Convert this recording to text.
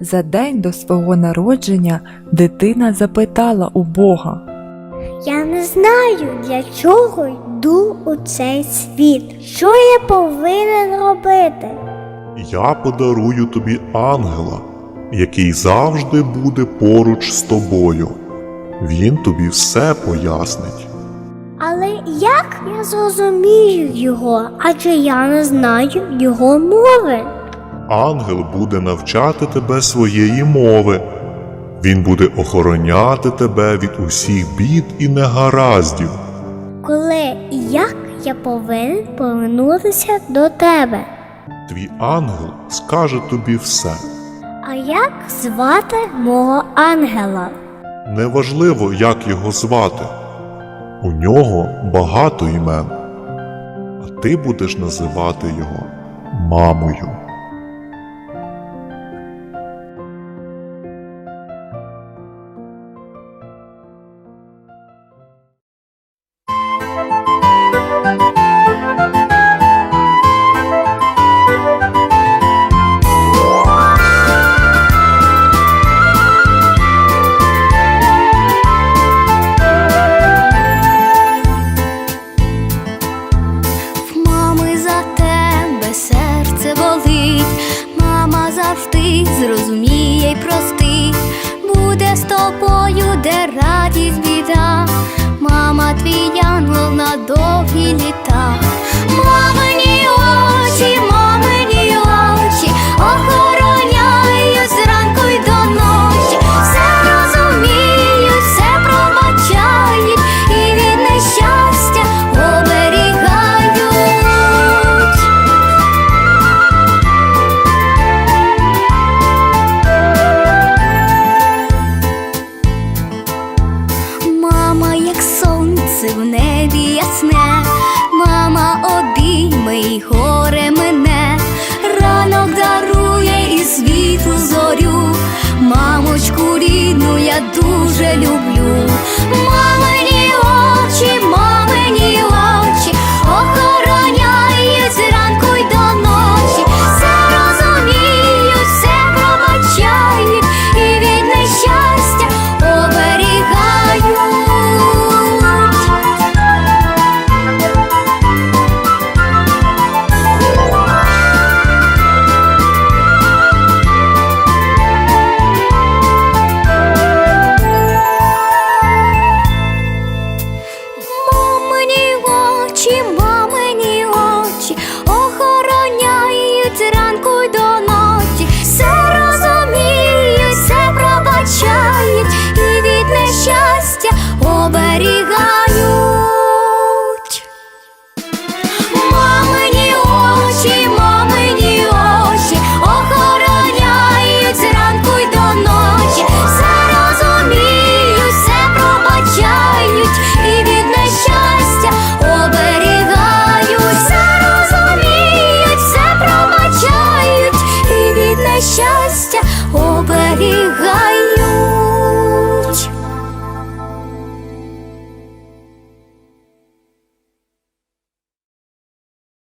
За день до свого народження дитина запитала у Бога. Я не знаю, для чого йду у цей світ. Що я повинен робити? Я подарую тобі ангела, який завжди буде поруч з тобою. Він тобі все пояснить. Але як я зрозумію його, адже я не знаю його мови? Ангел буде навчати тебе своєї мови. Він буде охороняти тебе від усіх бід і негараздів. Коли і як я повинен повернутися до тебе? Твій ангел скаже тобі все. А як звати мого ангела? Неважливо, як його звати. У нього багато імен, а ти будеш називати його мамою. Мама твій ангел на довгі літа, дуже люблю. До ночі, все розуміють, все пробачають і від нещастя оберігають.